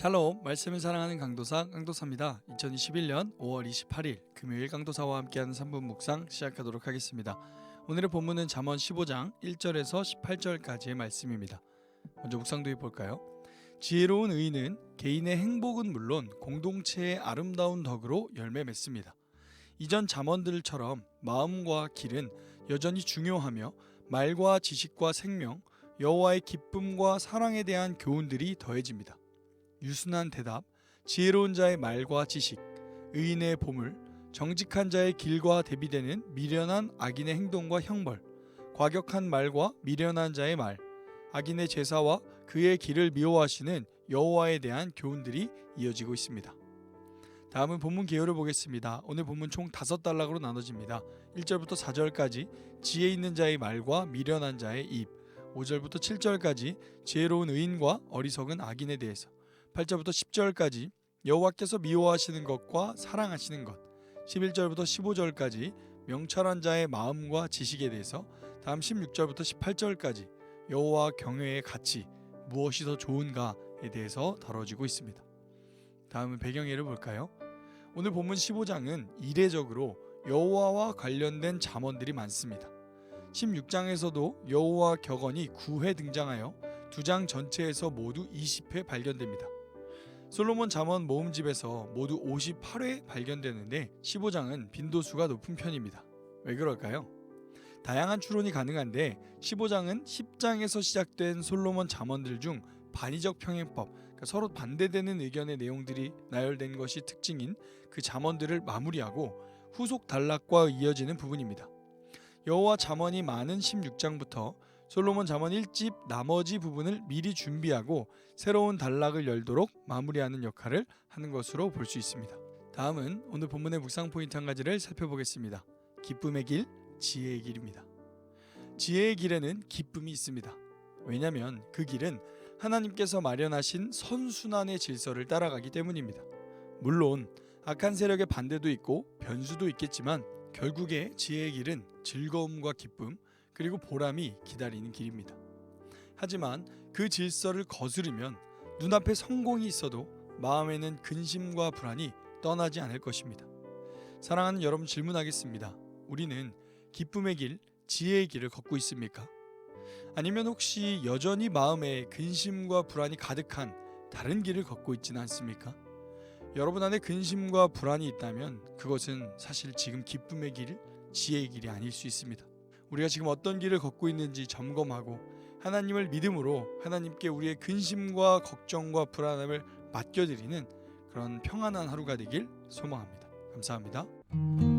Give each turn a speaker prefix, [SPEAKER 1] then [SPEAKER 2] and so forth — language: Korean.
[SPEAKER 1] 샬롬 말씀을 사랑하는 강도사 강도사입니다. 2021년 5월 28일 금요일 강도사와 함께하는 3분 묵상 시작하도록 하겠습니다. 오늘의 본문은 잠언 15장 1절에서 18절까지의 말씀입니다. 먼저 묵상도 해볼까요? 지혜로운 의인은 개인의 행복은 물론 공동체의 아름다운 덕으로 열매 맺습니다. 이전 잠언들처럼 마음과 길은 여전히 중요하며 말과 지식과 생명, 여호와의 기쁨과 사랑에 대한 교훈들이 더해집니다. 유순한 대답, 지혜로운 자의 말과 지식, 의인의 보물, 정직한 자의 길과 대비되는 미련한 악인의 행동과 형벌, 과격한 말과 미련한 자의 말, 악인의 제사와 그의 길을 미워하시는 여호와에 대한 교훈들이 이어지고 있습니다. 다음은 본문 개요를 보겠습니다. 오늘 본문 총 다섯 단락으로 나눠집니다. 1절부터 4절까지 지혜 있는 자의 말과 미련한 자의 입, 5절부터 7절까지 지혜로운 의인과 어리석은 악인에 대해서 8절부터 10절까지 여호와께서 미워하시는 것과 사랑하시는 것 11절부터 15절까지 명철한 자의 마음과 지식에 대해서 다음 16절부터 18절까지 여호와 경외의 가치 무엇이 더 좋은가에 대해서 다뤄지고 있습니다. 다음은 배경예를 볼까요? 오늘 본문 15장은 이례적으로 여호와와 관련된 잠언들이 많습니다. 16장에서도 여호와 격언이 9회 등장하여 두 장 전체에서 모두 20회 발견됩니다. 솔로몬 잠언 모음집에서 모두 58회 발견되는데 15장은 빈도수가 높은 편입니다. 왜 그럴까요? 다양한 추론이 가능한데 15장은 10장에서 시작된 솔로몬 잠언들 중 반의적 평행법, 그러니까 서로 반대되는 의견의 내용들이 나열된 것이 특징인 그 잠언들을 마무리하고 후속 단락과 이어지는 부분입니다. 여호와 잠언이 많은 16장부터 솔로몬 잠언 1집 나머지 부분을 미리 준비하고 새로운 단락을 열도록 마무리하는 역할을 하는 것으로 볼 수 있습니다. 다음은 오늘 본문의 묵상 포인트 한 가지를 살펴보겠습니다. 기쁨의 길, 지혜의 길입니다. 지혜의 길에는 기쁨이 있습니다. 왜냐하면 그 길은 하나님께서 마련하신 선순환의 질서를 따라가기 때문입니다. 물론 악한 세력의 반대도 있고 변수도 있겠지만 결국에 지혜의 길은 즐거움과 기쁨 그리고 보람이 기다리는 길입니다. 하지만 그 질서를 거스르면 눈앞에 성공이 있어도 마음에는 근심과 불안이 떠나지 않을 것입니다. 사랑하는 여러분 질문하겠습니다. 우리는 기쁨의 길, 지혜의 길을 걷고 있습니까? 아니면 혹시 여전히 마음에 근심과 불안이 가득한 다른 길을 걷고 있지는 않습니까? 여러분 안에 근심과 불안이 있다면 그것은 사실 지금 기쁨의 길, 지혜의 길이 아닐 수 있습니다. 우리가 지금 어떤 길을 걷고 있는지 점검하고 하나님을 믿음으로 하나님께 우리의 근심과 걱정과 불안함을 맡겨드리는 그런 평안한 하루가 되길 소망합니다. 감사합니다.